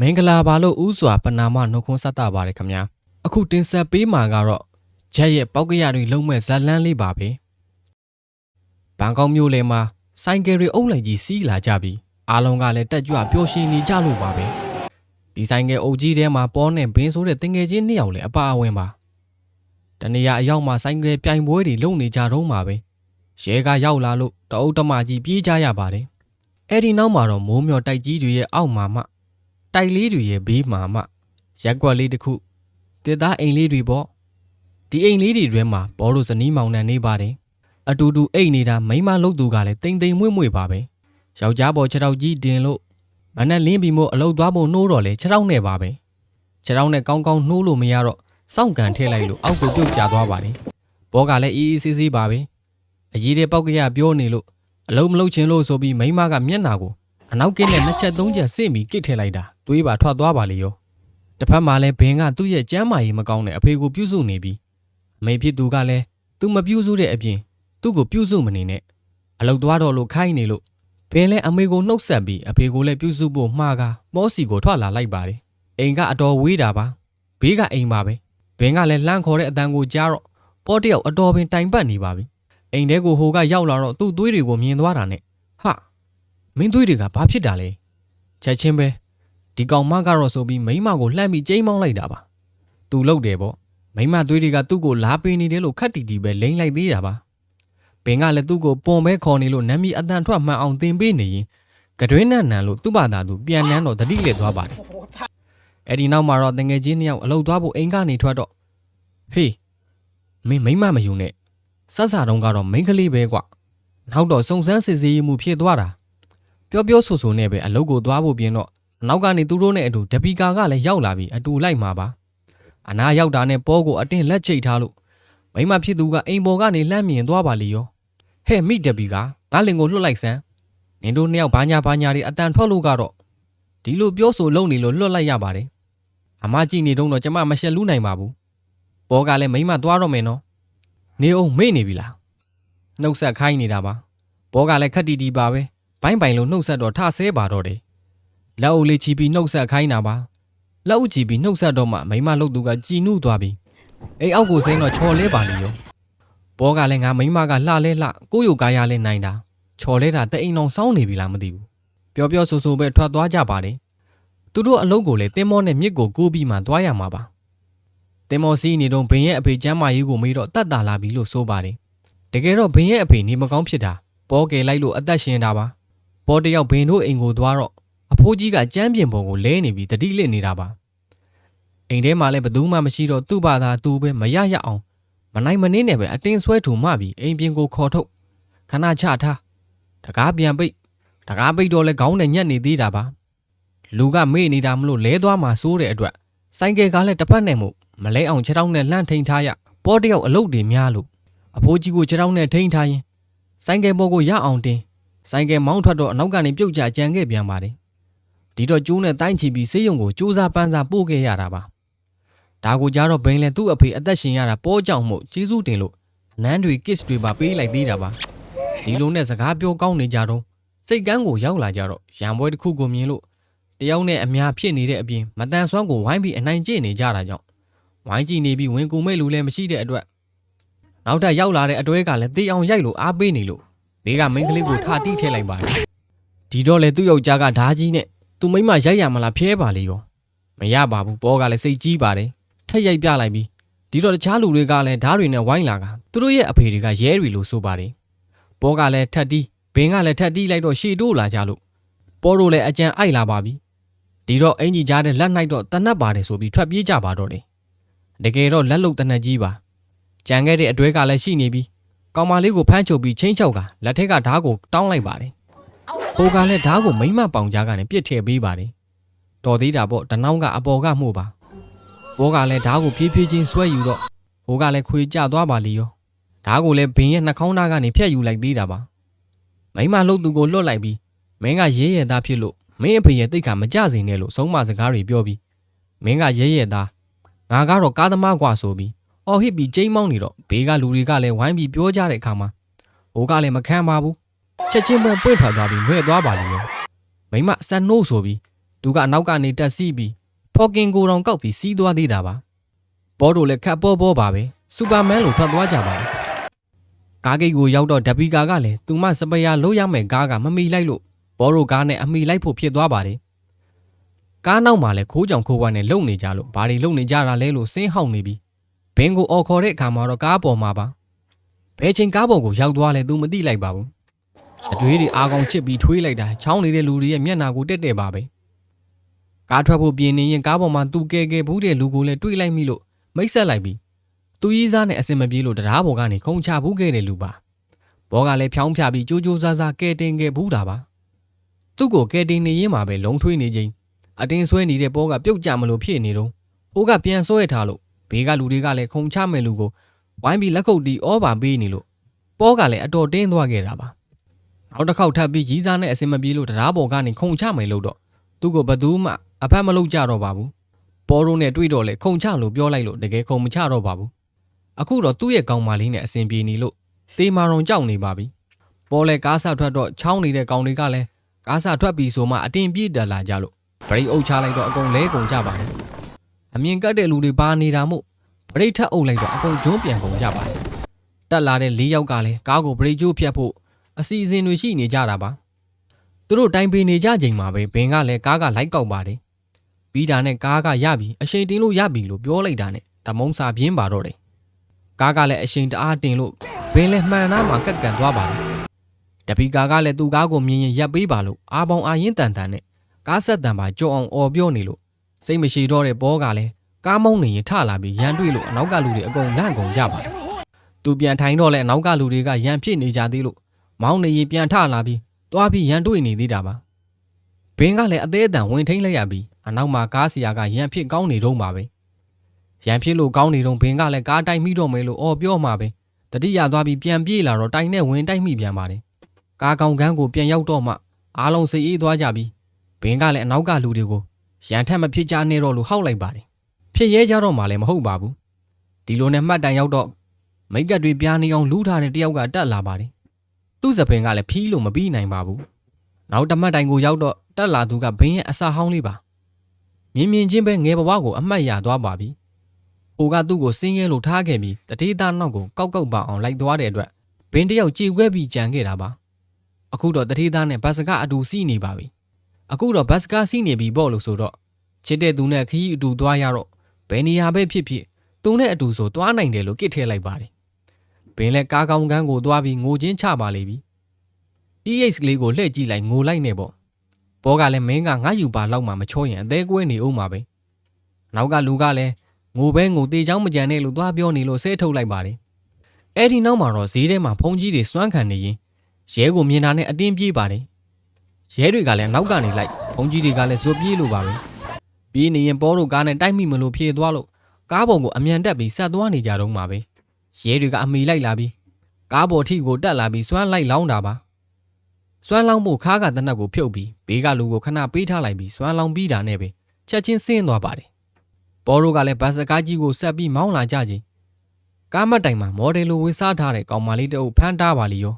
မင်္ဂလာပါလို့ဥစွာပနာမနှုတ်ခွန်းဆက်တာပါတယ်ခင်ဗျာအခုတင်ဆက်ပေးမှာကတော့ဂျက်ရဲ့ပောက်ကရတွေလုံးမဲ့ဇက်လန်းလေးပါပဲဘန်ကောက်မြို့လေမှာဆိုင်ကယ်တွေအုပ်လိုက်ကြီးစီးလာကြပြီးအားလုံးကလည်းတက်ကြွပျော်ရွှင်နေကြလို့ပါပဲဒီဆိုင်ကယ်အုပ်ကြီးထဲမှာပေါ်နဲ့ဘင်းဆိုးတဲ့တင်ငယ်ချင်းနှစ်ယောက်လည်းအပါအဝင်ပါတနေရာအရောက်မှာဆိုင်ကယ်ပြိုင်ပွဲတွေလုပ်နေကြတော့မှာပဲရဲကရောက်လာလို့တအုပ်တမကြီးပြေးကြရပါတယ်အဲ့ဒီနောက်မှာတော့မိုးမျောတိုက်ကြီးတွေရဲ့အောက်မှာမှ တိုက်လေးတွေရဲ့ဘေးမှာမှရက်ကွက်လေးတစ်ခုတစ်သားအိမ်လေးတွေပေါ့ဒီအိမ်လေးတွေထဲမှာဘောတို့ဇနီးမောင်နှံနေပါတယ်အတူတူအိတ်နေတာမိန်းမလုတ်သူကလည်းတိမ်တိမ်မွေ့မွေ့ပါပဲယောက်ျားပေါ်ခြေထောက်ကြီးတင်လို့မနဲ့လင်းပြီးမို့အလုတ်သွားဖို့နှိုးတော့လေခြေထောက်နဲ့ပါပဲခြေထောက်နဲ့ကောင်းကောင်းနှိုးလို့မရတော့စောင့်ကန်ထည့်လိုက်လို့အောက်ကိုပြုတ်ကျသွားပါတယ်ဘောကလည်းအေးအေးဆေးဆေးပါပဲအရေးတဲ့ပောက်ကရပြောနေလို့အလုံးမလုတ်ချင်လို့ဆိုပြီးမိန်းမကမျက်နာကိုအနောက်ကင်းနဲ့နှစ်ချက်သုံးချက်စစ်ပြီးကစ်ထည့်လိုက်တာ တွေးပါထွက်သွားပါလေရောတစ်ဖက်မှာလည်းဘင်းကသူ့ရဲ့ကျမ်းမာရေးမကောင်းတဲ့အဖေကိုပြုစုနေပြီးအမေဖြစ်သူကလည်းသူမပြုစုတဲ့အပြင်သူ့ကိုပြုစုမနေနဲ့အလုတ်သွားတော့လို့ခိုင်းနေလို့ဘင်းလည်းအမေကိုနှုတ်ဆက်ပြီးအဖေကိုလည်းပြုစုဖို့မှားကာမောစီကိုထွက်လာလိုက်ပါတယ်အိမ်ကအတော်ဝေးတာပါဘေးကအိမ်ပါပဲဘင်းကလည်းလှမ်းခေါ်တဲ့အတန်ကိုကြားတော့ပေါ်တယောက်အတော်ပင်တိုင်ပတ်နေပါပြီအိမ်ထဲကိုဟိုကရောက်လာတော့သူ့သွေးတွေကိုမြင်သွားတာနဲ့ဟာမင်းသွေးတွေကဘာဖြစ်တာလဲချက်ချင်းပဲ ဒီကောင်မကတော့ဆိုပြီးမိမကိုလှမ်းပြီးကျိမ်းမောင်းလိုက်တာပါသူလုတ်တယ်ပေါ့မိမသွေးတွေကသူ့ကိုလာပင်နေတယ်လို့ခက်တီတီပဲလိမ့်လိုက်သေးတာပါပင်ကလည်းသူ့ကိုပွန်ပဲခေါ်နေလို့နမ်းမီအတန်ထွက်မှန်အောင်တင်ပေးနေရင်ကတွင်းနဲ့နန်လို့သူ့ဘာသာသူပြန်နန်းတော့တတိလက်သွားပါတယ်အဲ့ဒီနောက်မှာတော့တငယ်ချင်းနှစ်ယောက်အလုတ်သွားဖို့အိမ်ကနေထွက်တော့ဟေးမင်းမိမမယူနဲ့ဆက်စားတုံးကတော့မိန်းကလေးပဲကွနောက်တော့စုံစမ်းစစ်ဆေးမှုဖြစ်သွားတာပြောပြောဆိုဆိုနဲ့ပဲအလုပ်ကိုသွားဖို့ပြင်တော့ နောက်ကနေသူတို့နဲ့အတူဒပီကာကလည်းရောက်လာပြီးအတူလိုက်မှာပါအနာရောက်တာနဲ့ပေါ်ကိုအတင်းလက်ချိတ်ထားလို့မိမဖြစ်သူကအိမ်ပေါ်ကနေလှမ်းမြင်သွားပါလေရောဟဲ့မိဒပီကာငါလင်ကိုလွတ်လိုက်စမ်းနင်တို့နှစ်ယောက်ဘာညာဘာညာတွေအတန်ထွက်လို့ကတော့ဒီလိုပြောဆိုလုံနေလို့လွတ်လိုက်ရပါတယ်အမကြည့်နေတော့တော့ကျမမရှက်လူးနိုင်ပါဘူးပေါ်ကလည်းမိမသွားတော့မယ်နော်နေအောင်မေ့နေပြီလားနှုတ်ဆက်ခိုင်းနေတာပါပေါ်ကလည်းခက်တီတီပါပဲဘိုင်းပိုင်လို့နှုတ်ဆက်တော့ထဆဲပါတော့တယ် လက်အုပ်လေးချီပြီးနှုတ်ဆက်ခိုင်းတာပါလက်အုပ်ချီပြီးနှုတ်ဆက်တော့မှမိမလုတ်သူကကြည်နုသွားပြီအိမ်အောက်ကိုစိမ့်တော့ချော်လဲပါလေရောဘောကလည်းငါမိမကလှလဲလှကိုယ့်ရုပ်ကားရလဲနိုင်တာချော်လဲတာတဲ့အိမ်အောင်စောင်းနေပြီလားမသိဘူးပျော်ပျော်ဆူဆူပဲထွက်သွားကြပါတယ်သူတို့အလုပ်ကိုလည်းတင်းမောနဲ့မြစ်ကိုကူးပြီးမှသွားရမှာပါတင်းမောစီးနေတော့ဘင်ရဲ့အဖေကျမ်းမာရေးကိုမေးတော့တတ်တာလာပြီလို့ဆိုပါတယ်တကယ်တော့ဘင်ရဲ့အဖေနေမကောင်းဖြစ်တာပေါ်ကယ်လိုက်လို့အသက်ရှင်တာပါပေါ်တယောက်ဘင်တို့အိမ်ကိုသွားတော့အ ဖိုးကြီးကကြမ်းပြင်ပုံကိုလဲနေပြီးတတိလစ်နေတာပါအိမ်ထဲမှာလည်းဘသူမှမရှိတော့သူ့ဘာသာသူပဲမရရအောင်မနိုင်မနှင်းနဲ့ပဲအတင်းဆွဲထူမှပြီးအိမ်ပြင်ကိုခေါ်ထုတ်ခဏချထားတကားပြန်ပိတ်တကားပိတ်တော့လဲခေါင်းနဲ့ညက်နေသေးတာပါလူကမေ့နေတာမလို့လဲသွားမှစိုးတဲ့အတွက်ဆိုင်ကယ်ကလည်းတစ်ဖက်နဲ့မို့မလဲအောင်ခြေထောက်နဲ့လှန့်ထိန်ထားရပေါ်တယောက်အလုတ်တွေများလို့အဖိုးကြီးကိုခြေထောက်နဲ့ထိန်ထားရင်ဆိုင်ကယ်ပေါ်ကိုရအောင်တင်ဆိုင်ကယ်မောင်းထွက်တော့အနောက်ကနေပြုတ်ကျကြံခဲ့ပြန်ပါတယ် ဒီတော့ကျိုးနဲ့တိုင်းချီပြီးဆေးရုံကိုစူးစားပန်းစားပို့ခဲ့ရတာပါဒါကိုကြားတော့ဘိန်းလဲသူ့အဖေအသက်ရှင်ရတာပေါ်ကြောင်မှုကျေးဇူးတင်လို့နန်းတွေ kiss တွေပါပေးလိုက်သေးတာပါဒီလိုနဲ့စကားပြောကောင်းနေကြတော့စိတ်ကန်းကိုရောက်လာကြတော့ရံပွဲတစ်ခုကိုမြင်လို့တယောက်နဲ့အများဖြစ်နေတဲ့အပြင်မတန်ဆွမ်းကိုဝိုင်းပြီးအနိုင်ကျင့်နေကြတာကြောင့်ဝိုင်းကြည့်နေပြီးဝင်ကူမဲ့လူလည်းမရှိတဲ့အတွက်နောက်ထပ်ရောက်လာတဲ့အတွဲကလည်းတေးအောင်ရိုက်လို့အားပေးနေလို့ဘေးကမိန်းကလေးကိုထတိထည့်လိုက်ပါတယ်ဒီတော့လေသူ့ယောက်ျားကဓာကြီးနဲ့ သူမိန်းမရိုက်ရမလားဖျဲပါလေရောမရပါဘူးပေါ်ကလည်းစိတ်ကြီးပါတယ်ထက်ရိုက်ပြလိုက်ပြီးဒီတော့တခြားလူတွေကလည်းဓားတွေနဲ့ဝိုင်းလာကသူတို့ရဲ့အဖေတွေကရဲတွေလို့ဆိုပါတယ်ပေါ်ကလည်းထက်တီးဘင်းကလည်းထက်တီးလိုက်တော့ရှေ့တိုးလာကြလို့ပေါ်တို့လည်းအကြံအိုက်လာပါပြီဒီတော့အင်ကြီးကြားတဲ့လက်နှိုက်တော့တနတ်ပါတယ်ဆိုပြီးထွက်ပြေးကြပါတော့လေတကယ်တော့လက်လုတ်တနတ်ကြီးပါကြံခဲ့တဲ့အတွဲကလည်းရှိနေပြီးကောင်မလေးကိုဖမ်းချုပ်ပြီးချင်းချောက်ကလက်ထက်ကဓားကိုတောင်းလိုက်ပါတယ်။ ဟိုကလည်းဓားကိုမိမပေါင်ကြားကနေပြစ်ထည့်ပေးပါတယ်။တော်သေးတာပေါ့တနောင်းကအပေါ်ကမှုပါ။ဘောကလည်းဓားကိုဖြည်းဖြည်းချင်းဆွဲယူတော့ဟိုကလည်းခွေကျသွားပါလေရော။ဓားကိုလည်းဘင်းရဲ့နှာခေါင်းသားကနေဖြတ်ယူလိုက်သေးတာပါ။မိမလှုပ်သူကိုလွတ်လိုက်ပြီးမင်းကရဲရဲသားဖြစ်လို့မင်းအဖေရဲ့တိတ်ကမကြစေနဲ့လို့ဆုံးမစကားတွေပြောပြီးမင်းကရဲရဲသားငါကတော့ကားသမားกว่าဆိုပြီးအော်ဟစ်ပြီးကျိမ်းမောင်းနေတော့ဘေးကလူတွေကလည်းဝိုင်းပြီးပြောကြတဲ့အခါမှာဟိုကလည်းမခံပါဘူး ချက်ချင်းပဲပွင့်ထွက်သွားပြီးနှွဲ့သွားပါလိမ့်မယ်မိမဆန်နှိုးဆိုပြီးသူကအနောက်ကနေတက်စီးပြီးဖော်ကင်ကိုတောင်ကောက်ပြီးစီးသွားသေးတာပါဘောတို့လည်းခတ်ပေါ်ပေါ်ပါပဲစူပါမန်လိုထွက်သွားကြပါတယ်ကားဂိတ်ကိုရောက်တော့ဒပီကာကလည်းသူမစပယ်ယာလို့ရမယ်ကားကမမီလိုက်လို့ဘောတို့ကားနဲ့အမီလိုက်ဖို့ဖြစ်သွားပါတယ်ကားနောက်မှာလည်းခိုးကြောင်ခိုးဝါနဲ့လုံနေကြလို့ဘာတွေလုံနေကြတာလဲလို့စင်းဟောက်နေပြီးဘင်းကိုအော်ခေါ်တဲ့အခါမှာတော့ကားပေါ်မှာပါဘယ်ချိန်ကားပေါ်ကိုရောက်သွားလဲသူမသိလိုက်ပါဘူး အတွေးတွေအာကောင်ချစ်ပြီးထွေးလိုက်တာချောင်းနေတဲ့လူတွေရဲ့မျက်နှာကိုတက်တက်ပါပဲကားထွက်ဖို့ပြင်နေရင်ကားပေါ်မှာသူကဲကဲဘူးတဲ့လူကိုလည်းတွေးလိုက်မိလို့မိတ်ဆက်လိုက်ပြီးသူကြီးစားနဲ့အစင်မပြေလို့တရားပေါ်ကနေခုံချဘူးခဲ့တဲ့လူပါဘောကလည်းဖြောင်းဖြပြီးကြိုးကြိုးစားစားကဲတင်ခဲ့ဘူးတာပါသူ့ကိုကဲတင်နေရင်မှာပဲလုံထွေးနေချင်းအတင်းဆွဲနေတဲ့ဘောကပြုတ်ကြမလို့ဖြစ်နေတော့ဟိုကပြန်ဆွဲထားလို့ဘေးကလူတွေကလည်းခုံချမဲ့လူကိုဝိုင်းပြီးလက်ခုပ်တီးဩဘာပေးနေလို့ဘောကလည်းအတော်တင်းသွားခဲ့တာပါ နောက်တစ်ခေါက်ထပ်ပြီးရီးစားနဲ့အစင်မပြေလို့တရားပေါ်ကနေခုံချမယ်လို့တော့သူ့ကိုဘယ်သူမှအဖက်မလုပ်ကြတော့ပါဘူးပေါ်ရိုးနဲ့တွေ့တော့လေခုံချလို့ပြောလိုက်လို့တကယ်ခုံမချတော့ပါဘူးအခုတော့သူ့ရဲ့ကောင်းမလေးနဲ့အစင်ပြေနေလို့တေမာရုံကြောက်နေပါပြီပေါ်လေကားဆထွက်တော့ချောင်းနေတဲ့ကောင်တွေကလည်းကားဆထွက်ပြီးဆိုမှအတင်းပြေးတက်လာကြလို့ဗရိတ်အုပ်ချလိုက်တော့အကုန်လဲကုန်ကြပါတယ်အမြင်ကတ်တဲ့လူတွေပါနေတာမို့ဗရိတ်ထပ်အုပ်လိုက်တော့အကုန်ဂျုံးပြန်ကုန်ကြပါတယ်တက်လာတဲ့၄ယောက်ကလည်းကားကိုဗရိတ်ကျိုးဖြတ်ဖို့ အစီအစဉ်တွေရှိနေကြတာပါသူတို့တိုင်ပင်နေကြချိန်မှာပဲဘင်ကလည်းကားကလိုက်ကောက်ပါတယ်ပြီးတာနဲ့ကားကရပြီအရှိန်တင်လို့ရပြီလို့ပြောလိုက်တာနဲ့တမုံစာပြင်းပါတော့တယ်ကားကလည်းအရှိန်တအားတင်လို့ဘင်လည်းမှန်သားမှာကက်ကန်သွားပါတယ်တပီကာကလည်းသူ့ကားကိုမြင်ရင်ရပ်ပေးပါလို့အာပေါင်အာရင်တန်တန်နဲ့ကားဆက်တန်ပါကြောအောင်អော်ပြောနေလို့စိတ်မရှိတော့တဲ့ဘောကလည်းကားမောင်းနေရင်ထလာပြီးရန်တွေ့လို့အနောက်ကလူတွေအကုန်လန့်ကုန်ကြပါတယ်သူပြန်ထိုင်တော့လဲအနောက်ကလူတွေကရန်ဖြစ်နေကြသေးလို့ မောင်းနေရင်ပြန်ထလာပြီးသွားပြီးရန်တွေ့နေသေးတာပါဘင်းကလည်းအသေးအတန်ဝင်ထိန်လိုက်ရပြီးအနောက်မှာကားစီယာကရန်ဖြစ်ကောင်းနေတော့မှာပဲရန်ဖြစ်လို့ကောင်းနေတော့ဘင်းကလည်းကားတိုက်မိတော့မယ်လို့အော်ပြောမှာပဲတတိယသွားပြီးပြန်ပြေးလာတော့တိုင်နဲ့ဝင်တိုက်မိပြန်ပါတယ်ကားကောင်ကန်းကိုပြန်ရောက်တော့မှအားလုံးစိတ်အေးသွားကြပြီးဘင်းကလည်းအနောက်ကလူတွေကိုရန်ထက်မဖြစ်ကြနဲ့တော့လို့ဟောက်လိုက်ပါတယ်ဖြစ်ရဲကြတော့မှလည်းမဟုတ်ပါဘူးဒီလိုနဲ့မှတ်တိုင်ရောက်တော့မိတ်ကပ်တွေပြားနေအောင်လူးထားတဲ့တယောက်ကတက်လာပါတယ် သူ့စပင်ကလည်းဖီးလို့မပြီးနိုင်ပါဘူး။နောက်တမတ်တိုင်ကိုရောက်တော့တက်လာသူကဘင်းရဲ့အစာဟောင်းလေးပါ။မြင်မြင်ချင်းပဲငယ်ဘဝကိုအမှတ်ရသွားပါပြီ။ဟိုကသူ့ကိုစင်းရဲလို့ထားခဲ့ပြီးတတိသားနောက်ကိုကောက်ကောက်ပါအောင်လိုက်သွားတဲ့အတွက်ဘင်းတယောက်ကြည်ခွဲပြီးကြံခဲ့တာပါ။အခုတော့တတိသားနဲ့ဘတ်စကအတူစီးနေပါပြီ။အခုတော့ဘတ်စကစီးနေပြီပေါ့လို့ဆိုတော့ချစ်တဲ့သူနဲ့ခရီးအတူသွားရတော့ဘယ်နေရာပဲဖြစ်ဖြစ်သူနဲ့အတူဆိုသွားနိုင်တယ်လို့ကစ်ထဲလိုက်ပါတယ်။ ဘင်းလည်းကားကောင်းကန်းကိုသွားပြီးငိုချင်းချပါလိမ့်ပြီ။ EH ကလေးကိုလှည့်ကြည့်လိုက်ငိုလိုက်နေပေါ့။ဘောကလည်းမင်းကငါယူပါလောက်မှမချောရင်အသေးကွဲနေအောင်ပါပဲ။နောက်ကလူကလည်းငိုပဲငိုတေချောင်းမကြံနဲ့လို့သွားပြောနေလို့ဆဲထုတ်လိုက်ပါတယ်။အဲ့ဒီနောက်မှာတော့ဈေးထဲမှာဖုန်ကြီးတွေစွန့်ခံနေရင်ရဲကိုမြင်တာနဲ့အတင်းပြေးပါတယ်။ရဲတွေကလည်းနောက်ကနေလိုက်ဖုန်ကြီးတွေကလည်းဇွတ်ပြေးလို့ပါပဲ။ပြေးနေရင်ဘောတို့ကားနဲ့တိုက်မိမလို့ဖြေသွားလို့ကားပေါ်ကိုအမြန်တက်ပြီးဆက်သွားနေကြတော့မှာပဲ။ ရဲတွေကအမိလိုက်လာပြီးကားပေါ်ထိကိုတက်လာပြီးစွမ်းလိုက်လောင်းတာပါစွမ်းလောင်းဖို့ခါးကတနက်ကိုဖြုတ်ပြီးဘေးကလူကိုခဏပေးထားလိုက်ပြီးစွမ်းလောင်းပြီးတာနဲ့ပဲချက်ချင်းဆင်းသွားပါတယ်ဘော်ရိုကလည်းဘတ်စကားကြီးကိုဆက်ပြီးမောင်းလာကြချင်းကားမတ်တိုင်မှာမော်ဒယ်လိုဝေစားထားတဲ့ကောင်မလေးတအုပ်ဖမ်းတားပါလီရော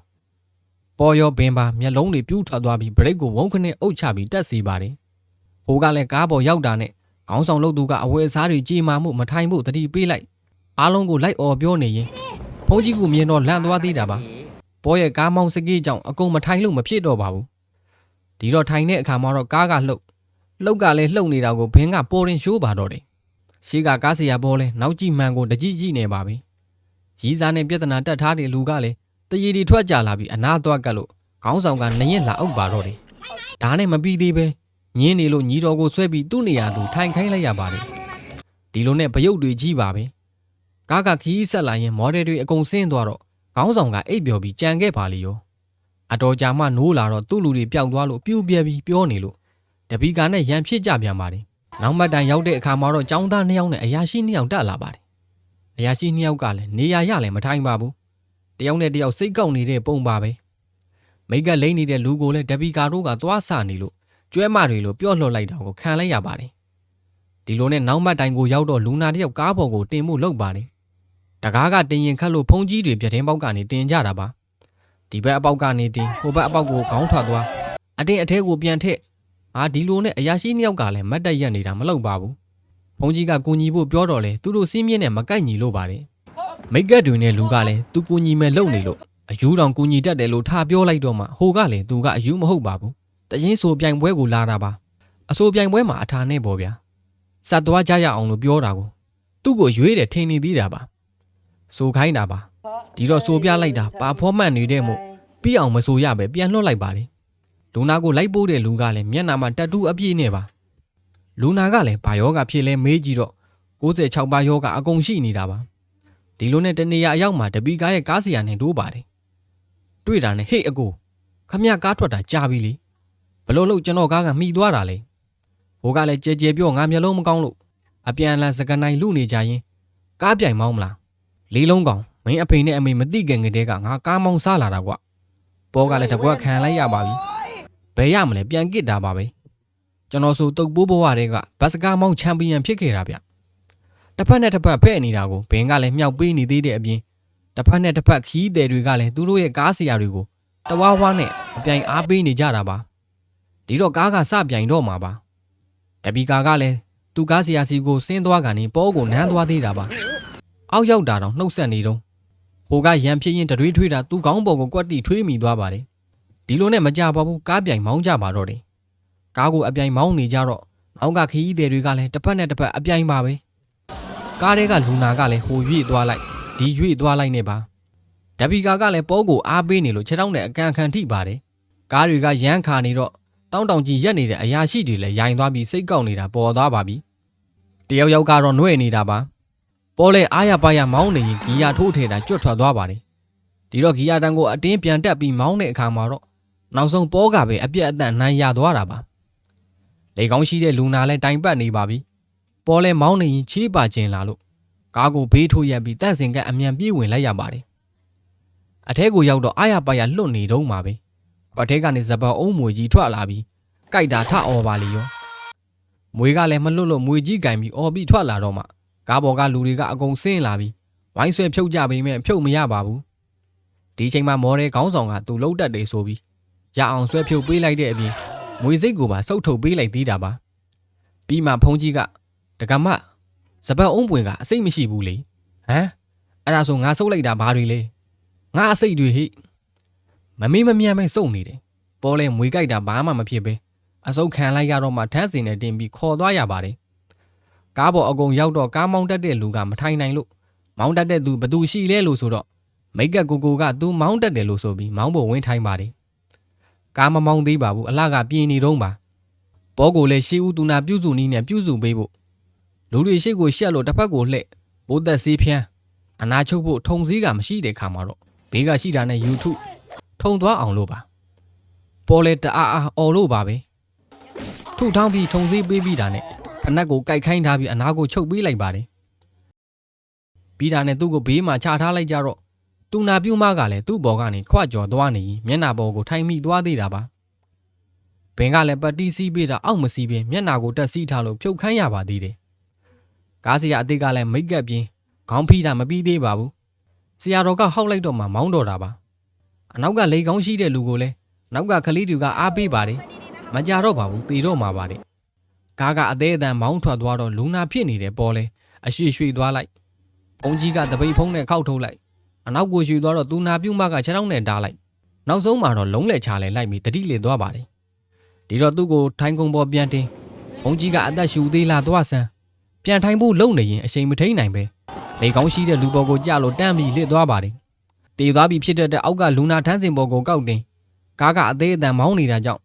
ပေါ်ရောဘင်းပါမျက်လုံးတွေပြူးထွက်သွားပြီးဘရိတ်ကိုဝုန်းခနဲ့အုပ်ချပြီးတက်စီပါတယ်ဟိုကလည်းကားပေါ်ရောက်တာနဲ့ခေါင်းဆောင်လုပ်သူကအဝယ်စားတွေကြေမာမှုမထိုင်မှုတတိပေးလိုက် အားလုံးကိုလိုက်អော်ပြောနေရင်ဖုန်းကြီးကမြင်တော့လန့်သွားသေးတာပါဘောရဲ့ကားမောင်းစကေးကြောင့်အကုန်မထိုင်လို့မဖြစ်တော့ပါဘူးဒီတော့ထိုင်တဲ့အခါမှာတော့ကားကလှုပ်လှုပ်ကလည်းလှုပ်နေတာကိုဘင်းကပေါ်ရင်ရှိုးပါတော့တယ်ရှေးကကားစရာဘောလဲနောက်ကြည့်မှန်ကိုတကြည့်ကြည့်နေပါပြီကြီးစားနဲ့ပြဿနာတက်ထားတဲ့လူကလည်းတရီတီထွက်ကြလာပြီးအနာသွားကတ်လို့ခေါင်းဆောင်ကနရင်လာအုပ်ပါတော့တယ်ဒါနဲ့မပြီးသေးပဲညင်းနေလို့ညီတော်ကိုဆွဲပြီးသူ့နေရာသူထိုင်ခိုင်းလိုက်ရပါတယ်ဒီလိုနဲ့ဗရုတ်တွေကြီးပါပဲ ကားကခီးဆက်လာရင်မော်ဒယ်တွေအကုန်ဆင်းသွားတော့ခေါင်းဆောင်ကအိပ်ပျော်ပြီးကြံခဲ့ပါလေရောအတော်ကြာမှနိုးလာတော့သူ့လူတွေပျောက်သွားလို့ပြူပြဲပြီးပြောနေလို့တပီကာနဲ့ရန်ဖြစ်ကြပြန်ပါတယ်နောက်မှတ်တိုင်ရောက်တဲ့အခါမှာတော့ចောင်းသားနှစ်ယောက်နဲ့အရာရှိနှစ်ယောက်တက်လာပါတယ်အရာရှိနှစ်ယောက်ကလည်းနေရာရလည်းမထိုင်ပါဘူးတယောက်နဲ့တယောက်စိတ်ကောက်နေတဲ့ပုံပါပဲမိတ်ကလိမ့်နေတဲ့လူကိုလည်းတပီကာတို့ကသွားဆနေလို့ကျွဲမတွေလိုပြော့လှော်လိုက်တာကိုခံလိုက်ရပါတယ်ဒီလိုနဲ့နောက်မှတ်တိုင်ကိုရောက်တော့လူနာတယောက်ကားပေါ်ကိုတင်မှုလုပ်ပါတယ် တကားကတင်ရင်ခတ်လို့ဖုန်ကြီးတွေပြတင်းပေါက်ကနေတင်ကြတာပါဒီဘက်အပေါက်ကနေတင်ဟိုဘက်အပေါက်ကိုခေါင်းထွက်သွားအတင်းအထဲကိုပြန်ထက်အာဒီလိုနဲ့အရာရှိနှစ်ယောက်ကလည်းမတ်တက်ရက်နေတာမလုပ်ပါဘူးဘုန်းကြီးကကူညီဖို့ပြောတော့လေသူတို့စင်းမြင့်နဲ့မကိုက်ညီလို့ပါတယ်မိတ်ကတ်တွင်နဲ့လူကလည်းသူကူညီမယ်လုပ်နေလို့အယူတော်ကူညီတတ်တယ်လို့ထားပြောလိုက်တော့မှဟိုကလည်းသူကအယူမဟုတ်ပါဘူးတရင်ဆိုပြိုင်ပွဲကိုလာတာပါအဆိုပြိုင်ပွဲမှာအထာနဲ့ပေါ့ဗျာစတ်သွားကြရအောင်လို့ပြောတာကိုသူ့ကိုရွေးတယ်ထင်နေသေးတာပါ ဆိုခိုင်းတာပါဒီတော့ဆိုပြလိုက်တာပါဖောမှန်နေတဲ့မို့ပြီးအောင်မဆိုရပဲပြန်လွှတ်လိုက်ပါလေလူနာကိုလိုက်ပို့တဲ့လူကလည်းမျက်နှာမှာတက်တူးအပြည့်နဲ့ပါလူနာကလည်းဘာယောဂဖြစ်လဲမေးကြည့်တော့96ပါယောဂအကုန်ရှိနေတာပါဒီလိုနဲ့တနေရအရောက်မှာတပီကားရဲ့ကားစီယာနဲ့တိုးပါတယ်တွေ့တာနဲ့ဟေ့အကိုခမရကားထွက်တာကြာပြီလေဘလို့လို့ကျွန်တော်ကားကမှီသွားတာလေဟိုကလည်းကြဲကြဲပြောငါမျက်လုံးမကောင်းလို့အပြန်အလှန်စကနိုင်လူနေကြရင်ကားပြိုင်မောင်းမလား လေးလုံးကောင်မင်းအဖေနဲ့အမေမသိခင်ကတည်းကငါကားမောင်းစားလာတာကွပေါ်ကလည်းတကွက်ခံလိုက်ရပါပြီဘယ်ရမလဲပြန်ကစ်တာပါပဲကျွန်တော်ဆိုတုတ်ပိုးဘဝတွေကဘတ်စကားမောင်းချန်ပီယံဖြစ်ခဲ့တာဗျတစ်ဖက်နဲ့တစ်ဖက်ဖဲ့နေတာကိုဘင်းကလည်းမြောက်ပေးနေသေးတဲ့အပြင်တစ်ဖက်နဲ့တစ်ဖက်ခီးသည်တွေကလည်းသူတို့ရဲ့ကားစီယာတွေကိုတဝါဝါနဲ့အပြိုင်အားပေးနေကြတာပါဒီတော့ကားကစပြိုင်တော့မှာပါတပီကာကလည်းသူကားစီယာစီကိုဆင်းသွားကနေပေါ်ကိုနမ်းသွားသေးတာပါ အောက်ရောက်တာတော့နှုတ်ဆက်နေတော့ဟိုကရံဖြစ်ရင်တတွေးထွေးတာသူ့ကောင်းပေါ်ကိုကွက်တီထွေးမိသွားပါတယ်ဒီလိုနဲ့မကြပါဘူးကားပြိုင်မောင်းကြပါတော့တယ်ကားကိုအပြိုင်မောင်းနေကြတော့နောက်ကခီးသည်တွေကလည်းတစ်ဖက်နဲ့တစ်ဖက်အပြိုင်ပါပဲကားတွေကလူနာကလည်းဟိုရွေ့သွားလိုက်ဒီရွေ့သွားလိုက်နေပါတပီကာကလည်းပေါ်ကိုအားပေးနေလို့ခြေထောက်နဲ့အကန်ခံထိပါတယ်ကားတွေကရမ်းခါနေတော့တောင်းတောင်ကြီးရက်နေတဲ့အရာရှိတွေလည်းရိုင်သွားပြီးစိတ်ကောက်နေတာပေါ်သွားပါပြီတယောက်ယောက်ကတော့နှွဲ့နေတာပါ ပေါ်လဲအားရပါရမောင်းနေရင်ဂီယာထိုးထေတာကျွတ်ထွက်သွားပါတယ်ဒီတော့ဂီယာတန်ကိုအတင်းပြန်တက်ပြီးမောင်းတဲ့အခါမှာတော့နောက်ဆုံးပေါ်ကပဲအပြက်အသန့်နိုင်ရသွားတာပါလေကောင်းရှိတဲ့လူနာလဲတိုင်ပတ်နေပါပြီပေါ်လဲမောင်းနေရင်ချေးပါခြင်းလာလို့ကားကိုဘေးထိုးရက်ပြီးတန့်စင်ကအမြန်ပြေးဝင်လိုက်ရပါတယ်အထဲကိုရောက်တော့အားရပါရလွတ်နေတော့မှာပဲခွက်ထဲကနေဇပတ်အုံးမွေကြီးထွက်လာပြီးကြိုက်တာထအော်ပါလေရောမွေကလည်းမလွတ်လို့မွေကြီးကင်ပြီးအော်ပြီးထွက်လာတော့မှ ကားပေါ်ကလူတွေကအကုန်ဆင်းလာပြီးဝိုင်းဆွဲဖြုတ်ကြပေမဲ့ဖြုတ်မရပါဘူးဒီချိန်မှာမော်ဒယ်ခေါင်းဆောင်ကသူလှုပ်တက်တယ်ဆိုပြီးရအောင်ဆွဲဖြုတ်ပေးလိုက်တဲ့အပြင်မွေစိတ်ကိုပါစုပ်ထုတ်ပေးလိုက်သေးတာပါပြီးမှဖုန်းကြီးကတကမစပတ်အုံးပွင့်ကအစိတ်မရှိဘူးလေဟမ်အဲ့ဒါဆိုငါစုပ်လိုက်တာဘာတွေလဲငါအစိတ်တွေဟိမမေးမမြန်မဲစုပ်နေတယ်ပေါ်လဲမွေကြိုက်တာဘာမှမဖြစ်ပဲအစုပ်ခံလိုက်ရတော့မှထန်းစင်နဲ့တင်ပြီးခေါ်သွားရပါတယ် ကားပေါ်အကုန်ရောက်တော့ကားမောင်းတက်တဲ့လူကမထိုင်နိုင်လို့မောင်းတက်တဲ့သူဘသူရှိလဲလို့ဆိုတော့မိတ်ကကိုကိုကသူမောင်းတက်တယ်လို့ဆိုပြီးမောင်းဖို့ဝင်ထိုင်ပါတယ်ကားမမောင်းသေးပါဘူးအလှကပြင်းနေတော့ပါပေါ်ကိုလည်းရှေးဦးသူနာပြုစုနီးနဲ့ပြုစုပေးဖို့လူတွေရှိကိုရှက်လို့တစ်ဖက်ကိုလှည့်ဘိုးသက်စေးဖြန်းအနာချုပ်ဖို့ထုံစည်းကမရှိတဲ့ခါမှာတော့ဘေးကရှိတာနဲ့ YouTube ထုံသွားအောင်လို့ပါပေါ်လေတအားအားអော်လို့ပါပဲထုထောင်းပြီးထုံစည်းပေးပြီးတာနဲ့ ဖနက်ကိုကြိုက်ခိုင်းထားပြီးအနာကိုချုပ်ပေးလိုက်ပါတယ်ပြီးတာနဲ့သူ့ကိုဘေးမှာချထားလိုက်ကြတော့သူနာပြုမကလည်းသူ့ဘော်ကနေခွကြော်သွားနေမျက်နာပေါ်ကိုထိုင်မိသွားသေးတာပါဘင်ကလည်းပတ်တီးစီးပေးတာအောက်မစီးပင်မျက်နာကိုတက်စီးထားလို့ဖြုတ်ခမ်းရပါသေးတယ်ကားစီရအစ်စ်ကလည်းမိတ်ကပ်ပြင်းခေါင်းဖိတာမပြီးသေးပါဘူးဆရာတော်ကဟောက်လိုက်တော့မှမောင်းတော်တာပါအနောက်ကလေကောင်းရှိတဲ့လူကိုလည်းနောက်ကကလေးတွေကအားပေးပါတယ်မကြတော့ပါဘူးတေတော့မှာပါတယ် ကားကအသေးအတန်မောင်းထွက်သွားတော့လူနာဖြစ်နေတယ်ပေါ်လဲအရွှေရွှေသွားလိုက်ဘုံကြီးကတပိတ်ဖုံးနဲ့ခောက်ထုတ်လိုက်အနောက်ကိုရွှေသွားတော့သူနာပြုတ်မကခြေထောက်နဲ့တားလိုက်နောက်ဆုံးမှာတော့လုံးလက်ချလဲလိုက်ပြီးတတိလေသွားပါတယ်ဒီတော့သူ့ကိုထိုင်းကုန်းပေါ်ပြန်တင်ဘုံကြီးကအသက်ရှူသေးလားသွားဆန်းပြန်ထိုင်ဖို့လုံနေရင်အချိန်မထိန်နိုင်ပဲလေကောင်းရှိတဲ့လူပေါ်ကိုကြလို့တန်းပြီးလစ်သွားပါတယ်တေသွားပြီးဖြစ်တဲ့အောက်ကလူနာထန်းစင်ပေါ်ကိုကောက်တင်ကားကအသေးအတန်မောင်းနေတာကြောင့်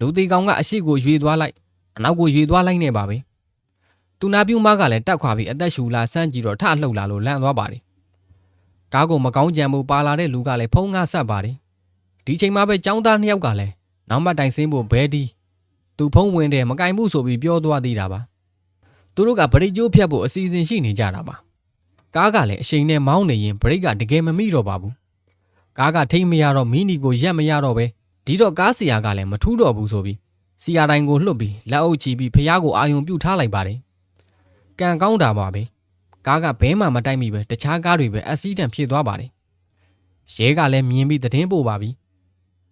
လူသေးကောင်ကအရှိကိုရွေသွားလိုက် အနောက်ကိုရွေသွားလိုက်နေပါပဲသူနာပြုမကလည်းတက်ခွာပြီးအသက်ရှူလာစမ်းကြည့်တော့ထလှုပ်လာလို့လန့်သွားပါတယ်ကားကိုမကောင်းကြံမှုပါလာတဲ့လူကလည်းဖုံးငါဆက်ပါတယ်ဒီချိန်မှာပဲចောင်းသားနှစ်ယောက်ကလည်းနောက်မှတိုင်ဆင်းဖို့ဘဲဒီသူဖုံးဝင်တယ်မကင်မှုဆိုပြီးပြောသွားသေးတာပါသူတို့ကဗရိတ်ကျိုးဖြတ်ဖို့အစီအစဉ်ရှိနေကြတာပါကားကလည်းအချိန်နဲ့မောင်းနေရင်ဗရိတ်ကတကယ်မမိတော့ပါဘူးကားကထိမ့်မရတော့မီနီကိုရက်မရတော့ပဲဒီတော့ကားစီယာကလည်းမထူးတော့ဘူးဆိုပြီး စီယာတိုင်းကိုလှုပ်ပြီးလက်အုပ်ချီပြီးဖះကိုအာယုံပြုတ်ထားလိုက်ပါတယ်ကံကောင်းတာပါပဲကားကဘဲမှမတိုက်မိပဲတခြားကားတွေပဲအက်ဆီဒန့်ဖြစ်သွားပါတယ်ရဲကလည်းမြင်ပြီးသတင်းပို့ပါပြီ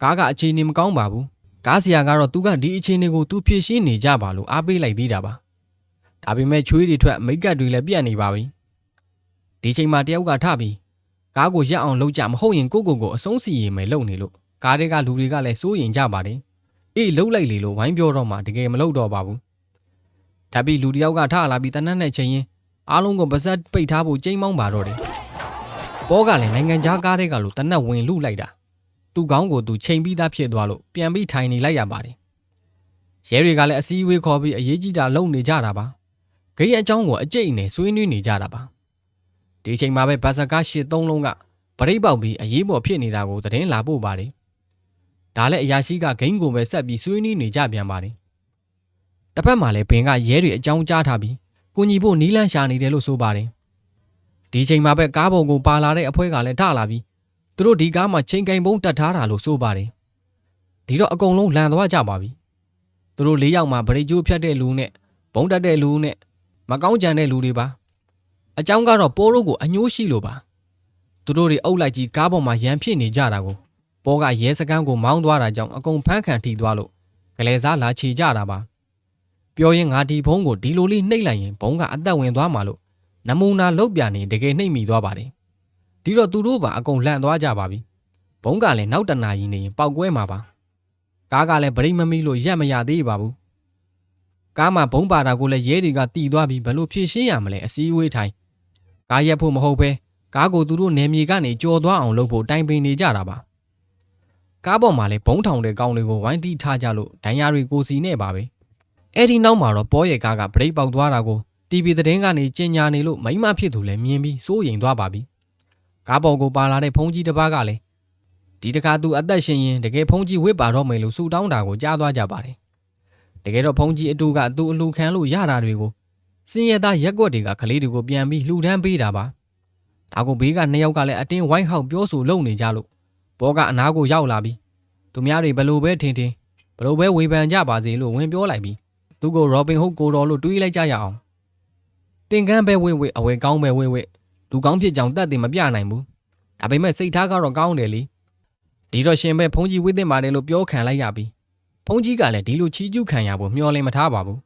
ကားကအခြေအနေမကောင်းပါဘူးကားဆရာကတော့သူကဒီအခြေအနေကိုသူဖြည့်ရှင်းနေကြပါလို့အားပေးလိုက်သေးတာပါဒါပေမဲ့ချွေးတွေထွက်မိတ်ကပ်တွေလည်းပြတ်နေပါပြီဒီချိန်မှာတယောက်ကထပြီးကားကိုရက်အောင်လုပ်ကြမဟုတ်ရင်ကိုကိုကိုအဆုံးစီရင်မယ်လုပ်နေလို့ကားတွေကလူတွေကလည်းစိုးရင်ကြပါတယ် အေးလှုပ်လိုက်လေလို့ဝိုင်းပြောတော့မှတကယ်မလုပ်တော့ပါဘူးဒါပြီးလူတယောက်ကထလာပြီးတနက်နဲ့ချိန်ရင်အားလုံးကိုပါဇက်ပိတ်ထားဖို့ကြိမ်းမောင်းပါတော့တယ်ဘောကလည်းနိုင်ငံခြားကားတွေကလို့တနက်ဝင်လူလိုက်တာသူ့ကောင်းကိုသူချိန်ပြီးသားဖြစ်သွားလို့ပြန်ပြီးထိုင်နေလိုက်ရပါတယ်ရဲတွေကလည်းအစည်းအဝေးခေါ်ပြီးအရေးကြီးတာလုပ်နေကြတာပါဂိတ်အကြောင်းကိုအကျိတ်နဲ့ဆွေးနွေးနေကြတာပါဒီချိန်မှာပဲဘတ်စကားရှစ်သုံးလုံးကပရိတ်ပေါက်ပြီးအရေးပေါ်ဖြစ်နေတာကိုသတင်းလာပို့ပါတယ် ဒါလည်းအရာရှိကဂိမ်းကိုပဲဆက်ပြီးဆွေးနွေးနေကြပြန်ပါတယ်တစ်ဖက်မှာလည်းဘင်ကရဲတွေအကြောင်းကြားထားပြီးကိုညီဖို့နီးလန်းရှာနေတယ်လို့ဆိုပါတယ်ဒီချိန်မှာပဲကားပုံကိုပါလာတဲ့အဖွဲကလည်းထလာပြီးသူတို့ဒီကားမှာချိန်ကင်ပုံတက်ထားတာလို့ဆိုပါတယ်ဒီတော့အကုန်လုံးလန်သွားကြပါပြီသူတို့၄ယောက်မှာဗရိတ်ကျိုးဖြတ်တဲ့လူနဲ့ဘုံတက်တဲ့လူနဲ့မကောင်းကြံတဲ့လူတွေပါအကြောင်းကတော့ပိုးတို့ကိုအညှိုးရှိလို့ပါသူတို့တွေအုပ်လိုက်ကြီးကားပေါ်မှာရန်ဖြစ်နေကြတာကို ပိုးကရဲစခန်းကိုမောင်းသွားတာကြောင့်အကုန်ဖမ်းခံထိသွားလို့ကလေးစားလာချီကြတာပါပြောရင်ငါဒီဘုံကိုဒီလိုလေးနှိပ်လိုက်ရင်ဘုံကအသက်ဝင်သွားမှာလို့နမူနာလုတ်ပြနေတကယ်နှိပ်မိသွားပါတယ်ဒီတော့သူတို့ပါအကုန်လန့်သွားကြပါပြီဘုံကလည်းနောက်တနာရီနေရင်ပောက်ကွဲမှာပါကားကလည်းဗရိတ်မမီလို့ရက်မရသေးပါဘူးကားမှာဘုံပါတာကိုလည်းရဲတွေကတီသွားပြီးဘလို့ဖြည့်ရှင်းရမလဲအစည်းအဝေးထိုင်ကားရက်ဖို့မဟုတ်ပဲကားကိုသူတို့နယ်မြေကနေကြော်သွားအောင်လုပ်ဖို့တိုင်ပင်နေကြတာပါ ကားပေါ်မှာလည်းဘုံထောင်တဲ့ကောင်းတွေကိုဝိုင်းတီးထားကြလို့ဒဏ်ရာတွေကိုစီနဲ့ပါပဲအဲ့ဒီနောက်မှာတော့ပေါ်ရဲကားကဗရိတ်ပေါက်သွားတာကို TV သတင်းကနေကြင်ညာနေလို့မိမဖြစ်သူလည်းမြင်ပြီးစိုးရိမ်သွားပါပြီကားပေါ်ကိုပါလာတဲ့ဖုန်ကြီးတစ်ပါးကလည်းဒီတခါသူအသက်ရှင်ရင်တကယ်ဖုန်ကြီးဝစ်ပါတော့မယ်လို့ဆူတောင်းတာကိုကြားသွားကြပါတယ်တကယ်တော့ဖုန်ကြီးအတူကသူ့အလူခံလို့ရတာတွေကိုစင်ရသားရက်ွက်တွေကကလေးတွေကိုပြန်ပြီးလှူဒန်းပေးတာပါဒါကိုဘေးကနှစ်ယောက်ကလည်းအတင်းဝိုင်းဟောက်ပြောဆိုလုပ်နေကြလို့ ဘောကအနားကိုရောက်လာပြီးသူများတွေဘလို့ပဲထင်ထင်ဘလို့ပဲဝေဖန်ကြပါစေလို့ဝင်ပြောလိုက်ပြီးသူကိုရောဘင်ဟုတ်ကိုတော်လို့တွေးလိုက်ကြရအောင်တင်ကန်းပဲဝင့်ဝင့်အဝယ်ကောင်းပဲဝင့်ဝင့်လူကောင်းဖြစ်ကြောင်တတ်တယ်မပြနိုင်ဘူးဒါပေမဲ့စိတ်ထားကတော့ကောင်းတယ်လေဒီတော့ရှင်ပဲဖုန်ကြီးဝိသင့်ပါတယ်လို့ပြောခံလိုက်ရပြီးဖုန်ကြီးကလည်းဒီလိုချီးကျူးခံရဖို့မျှော်လင့်မထားပါဘူး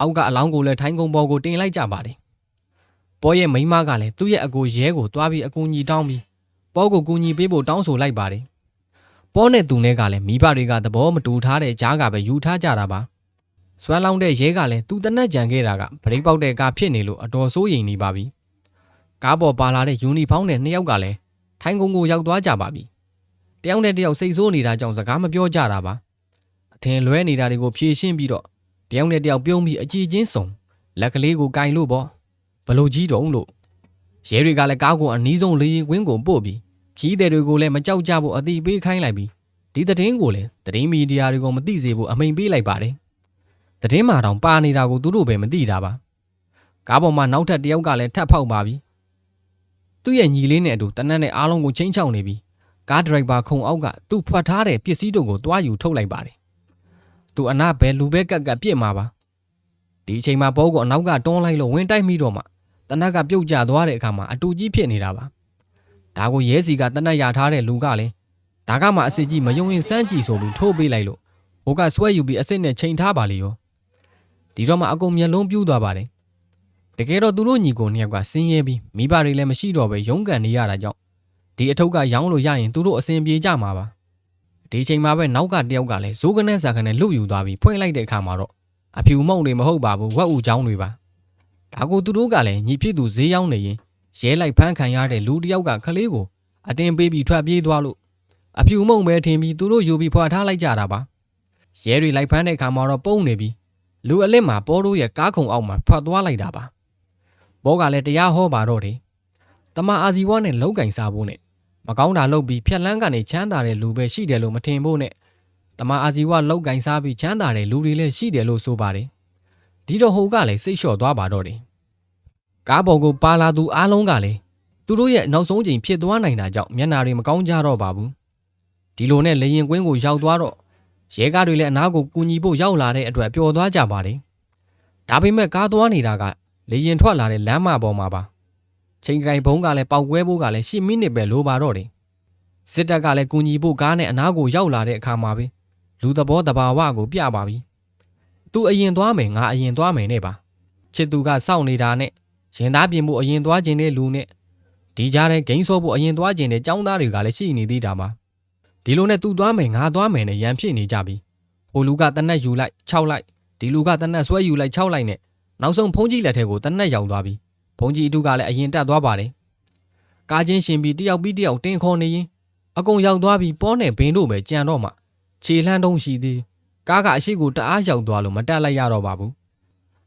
အောက်ကအလောင်းကိုလည်းထိုင်းကုန်းပေါ်ကိုတင်လိုက်ကြပါတယ်ပေါ်ရဲ့မိန်းမကလည်းသူ့ရဲ့အကိုရဲကိုတွားပြီးအကူညီတောင်းပြီး ပေါ်ကိုကူညီပေးဖို့တောင်းဆိုလိုက်ပါတယ်ပေါ်နဲ့သူနဲ့ကလည်းမိဘတွေကသဘောမတူထားတဲ့ကြားကပဲယူထားကြတာပါစွမ်းလောင်းတဲ့ရဲကလည်းသူတနက်ကြံခဲ့တာကဗရိတ်ပေါက်တဲ့ကားဖြစ်နေလို့အတော်ဆိုးရိမ်နေပါပြီကားပေါ်ပါလာတဲ့ယူနီဖောင်းနဲ့နှစ်ယောက်ကလည်းထိုင်းကုန်းကိုရောက်သွားကြပါပြီတယောက်နဲ့တယောက်စိတ်ဆိုးနေတာကြောင့်စကားမပြောကြတာပါအထင်လွဲနေတာတွေကိုဖြေရှင်းပြီးတော့တယောက်နဲ့တယောက်ပြုံးပြီးအကြည့်ချင်းစုံလက်ကလေးကိုကင်လို့ပေါ့ဘလို့ကြီးတုံးလို့ရဲတွေကလည်းကားကိုအနီးဆုံးလေရင်ကွင်းကိုပို့ပြီး ခီးတဲ့တွေကိုလည်းမကြောက်ကြဖို့အတိပေးခိုင်းလိုက်ပြီးဒီသတင်းကိုလည်းသတင်းမီဒီယာတွေကိုမသိစေဖို့အမိန်ပေးလိုက်ပါတယ်သတင်းမှာတောင်ပါနေတာကိုသူတို့ပဲမသိတာပါကားပေါ်မှာနောက်ထပ်တယောက်ကလည်းထပ်ဖောက်ပါပြီသူ့ရဲ့ညီလေးနဲ့အတူတနက်နဲ့အားလုံးကိုချင်းချောက်နေပြီးကားဒရိုက်ဘာခုံအောက်ကသူ့ဖွက်ထားတဲ့ပစ္စည်းတို့ကိုတွားယူထုတ်လိုက်ပါတယ်သူအနာဘယ်လူပဲကက်ကက်ပြစ်မှာပါဒီအချိန်မှာဘောကိုအနောက်ကတွန်းလိုက်လို့ဝင်တိုက်မိတော့မှတနက်ကပြုတ်ကျသွားတဲ့အခါမှာအတူကြီးဖြစ်နေတာပါ ဒါကိုရဲစီကတနက်ရထားတဲ့လူကလည်းဒါကမှအစ်စ်ကြီးမယုံရင်စမ်းကြည့်ဆိုပြီးထိုးပေးလိုက်လို့ဘိုးကဆွဲယူပြီးအစ်စ်နဲ့ချိန်ထားပါလေရောဒီတော့မှအကုန်မျက်လုံးပြူးသွားပါတယ်တကယ်တော့သူတို့ညီကိုနှစ်ယောက်ကဆင်းရဲပြီးမိဘတွေလည်းမရှိတော့ပဲရုန်းကန်နေရတာကြောင့်ဒီအထုပ်ကရောင်းလို့ရရင်သူတို့အဆင်ပြေကြမှာပါဒီချိန်မှာပဲနောက်ကတယောက်ကလည်းဇိုးကနေစာကနေလွတ်ယူသွားပြီးဖွင့်လိုက်တဲ့အခါမှာတော့အဖြူမုံတွေမဟုတ်ပါဘူးဝက်ဥချောင်းတွေပါဒါကိုသူတို့ကလည်းညီဖြစ်သူဈေးရောက်နေရင် ရဲလိုက်ဖမ်းခံရတဲ့လူတယောက်ကခလေးကိုအတင်းပေးပြီးထွက်ပြေးသွားလို့အဖြူမုံပဲထင်ပြီးသူတို့ယူပြီးဖွာထားလိုက်ကြတာပါရဲတွေလိုက်ဖမ်းတဲ့အခါမှာတော့ပုံနေပြီးလူအလစ်မှာပေါ်တို့ရဲ့ကားခုံအောက်မှာဖွက်သွားလိုက်တာပါဘောကလည်းတရားဟောပါတော့တယ်တမအာဇီဝနဲ့လောက်ကင်စားဖို့နဲ့မကောင်းတာလုပ်ပြီးဖြက်လန်းကနေချမ်းသာတဲ့လူပဲရှိတယ်လို့မထင်ဖို့နဲ့တမအာဇီဝလောက်ကင်စားပြီးချမ်းသာတဲ့လူတွေလည်းရှိတယ်လို့ဆိုပါတယ်ဒီတော့ဟိုကလည်းစိတ်လျှော့သွားပါတော့တယ် ကားပေါ်ကိုပါလာသူအားလုံးကလည်းသူတို့ရဲ့နောက်ဆုံးချိန်ဖြစ်သွားနိုင်တာကြောင့်မျက်နာတွေမကောင်းကြတော့ပါဘူးဒီလိုနဲ့လေရင်ကွင်းကိုရောက်သွားတော့ရဲကားတွေလည်းအနားကိုကူညီဖို့ရောက်လာတဲ့အတွက်ပျော်သွားကြပါတယ်ဒါပေမဲ့ကားသွားနေတာကလေရင်ထွက်လာတဲ့လမ်းမပေါ်မှာပါချိန်ကင်ဘုံကလည်းပောက်ကွဲဖို့ကလည်း10မိနစ်ပဲလိုပါတော့တယ်စစ်တပ်ကလည်းကူညီဖို့ကားနဲ့အနားကိုရောက်လာတဲ့အခါမှာပဲလူသဘောတဘာဝကိုပြပါပြီသူအရင်သွားမယ်ငါအရင်သွားမယ်နဲ့ပါချစ်သူကစောင့်နေတာနဲ့ ရင်သားပြင်ဖို့အရင်သွားခြင်းတဲ့လူနဲ့ဒီကြားထဲဂိမ်းဆော့ဖို့အရင်သွားခြင်းတဲ့ចောင်းသားတွေကလည်းရှိနေသေးတာပါဒီလိုနဲ့သူသွားမယ်ငါသွားမယ်နဲ့ရန်ဖြစ်နေကြပြီဟိုလူကတနက်ယူလိုက်6လိုက်ဒီလူကတနက်ဆွဲယူလိုက်6လိုက်နဲ့နောက်ဆုံးဖုန်းကြီးလက်ထဲကိုတနက်ရောက်သွားပြီဖုန်းကြီးအတုကလည်းအရင်တက်သွားပါတယ်ကားချင်းရှင်ပြီးတယောက်ပြီးတယောက်တင်းခေါ်နေရင်အကုန်ရောက်သွားပြီးပေါနဲ့ဘင်းတို့ပဲကြံတော့မှခြေလှမ်းတုံးရှိသေးကားကအရှိကိုတအားရောက်သွားလို့မတက်လိုက်ရတော့ပါဘူး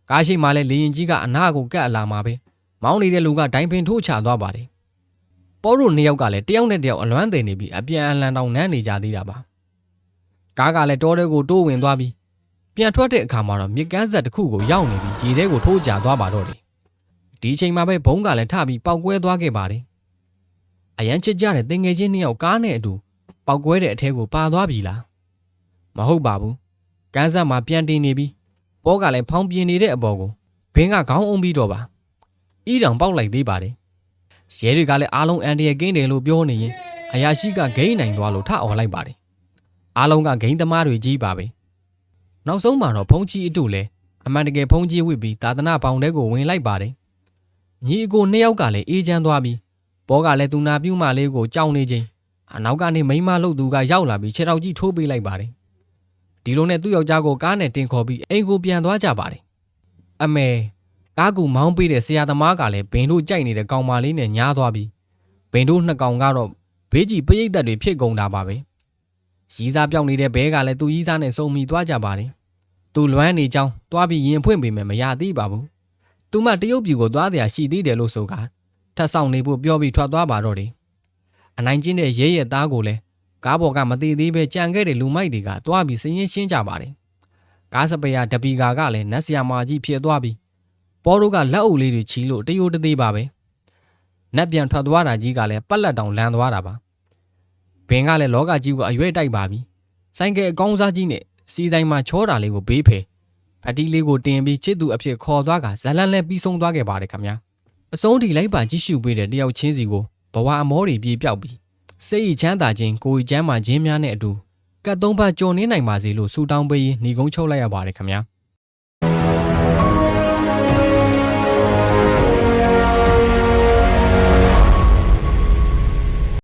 ကားရှိမှလည်းလေရင်ကြီးကအနာကိုကတ်အလာမှာပဲမောင်းနေတဲ့လူကဒိုင်ပင်ထိုးချသွားပါတယ်ပေါ်တို့နှစ်ယောက်ကလည်းတယောက်နဲ့တယောက်အလွမ်းတင်နေပြီးအပြန်အလှန်တောင်နမ်းနေကြသေးတာပါကားကလည်းတောထဲကိုတိုးဝင်သွားပြီးပြန်ထွက်တဲ့အခါမှာတော့မြစ်ကမ်းဆက်တစ်ခုကိုရောက်နေပြီးရေထဲကိုထိုးကျသွားပါတော့တယ်ဒီအချိန်မှာပဲဘုံကလည်းထပြီးပောက်ကွဲသွားခဲ့ပါတယ်အရန်ချစ်ကြတဲ့တင်ငယ်ချင်းနှစ်ယောက်ကားနဲ့အတူပောက်ကွဲတဲ့အထဲကိုပါသွားပြီလားမဟုတ်ပါဘူးကမ်းဆက်မှာပြန်တင်နေပြီး ပေါကလည်းဖောင်းပြင်းနေတဲ့အပေါ်ကိုဘင်းကခေါင်းအုံးပြီးတော့ပါဤတောင်ပေါက်လိုက်သေးပါတယ်ရဲတွေကလည်းအားလုံးအန်တရကင်းတယ်လို့ပြောနေရင်အရာရှိကဂိမ်းနိုင်သွားလို့ထအော်လိုက်ပါတယ်အားလုံးကဂိမ်းသမားတွေကြီးပါပဲနောက်ဆုံးမှာတော့ဖုန်ကြီးအတူလဲအမှန်တကယ်ဖုန်ကြီးဝစ်ပြီးသာသနာပေါင်တဲကိုဝင်လိုက်ပါတယ်ညီအကိုနှစ်ယောက်ကလည်းအေးချမ်းသွားပြီးဘောကလည်းသူနာပြုမလေးကိုကြောက်နေခြင်းအနောက်ကနေမိန်းမလို့သူကရောက်လာပြီးခြေထောက်ကြီးထိုးပေးလိုက်ပါတယ် ဒီလိုနဲ့သူ့ယောက်ျားကိုကားနဲ့တင်ခေါ်ပြီးအိမ်ကိုပြန်သွားကြပါတယ်အမေကားကူမောင်းပေးတဲ့ဆရာသမားကလည်းဘင်တို့ကြိုက်နေတဲ့ကောင်မလေးနဲ့ညားသွားပြီးဘင်တို့နှစ်ကောင်ကတော့ဘေးကြီးပရိသတ်တွေဖြစ်ကုန်တာပါပဲရီးစားပြောင်းနေတဲ့ဘဲကလည်းသူ့ရီးစားနဲ့စုံမိသွားကြပါတယ်သူလွမ်းနေကြောင်းသွားပြီးရင်ဖွင့်ပေးမယ်မရသေးပါဘူးသူမှတရုတ်ပြည်ကိုသွားတရားရှိသေးတယ်လို့ဆိုကထပ်ဆောင်နေဖို့ပြောပြီးထွက်သွားပါတော့တယ်အနိုင်ကျင်းတဲ့ရဲရဲသားကိုလည်း ကားပေါ်ကမသေးသေးပဲကြံခဲ့တဲ့လူမိုက်တွေကတွားပြီးစည်ရင်ရှင်းကြပါတယ်ကားစပယ်ယာဒပီကာကလည်းနတ်ဆီယာမာကြီးဖြစ်သွားပြီးပေါ်တို့ကလက်အုပ်လေးတွေချီလို့တရိုးတသေးပါပဲနတ်ပြန်ထွက်သွားတာကြီးကလည်းပက်လက်တောင်လန်သွားတာပါဘင်ကလည်းလောကကြီးကိုအရွယ်တိုက်ပါပြီဆိုင်ကယ်အကောင်းစားကြီးနဲ့စီတိုင်းမှာချောတာလေးကိုဘေးဖယ်ဖတီးလေးကိုတင်ပြီးချစ်သူအဖြစ်ခေါ်သွားကဇလန်လည်းပြီးဆုံးသွားခဲ့ပါတယ်ခင်ဗျာအဆုံးထိလိုက်ပါကြည့်ရှုပေးတဲ့တယောက်ချင်းစီကိုဘဝအမောတွေပြေပြောက်ပြီး စိတ်ချမ်းသာခြင်းကိုယ်ချမ်းသာခြင်းများနဲ့အတူကတ်သုံးပါကြော်နေနိုင်ပါစေလို့ဆုတောင်းပေးရင်းညီကုန်းချုပ်လိုက်ရပါတယ်ခင်ဗျာ။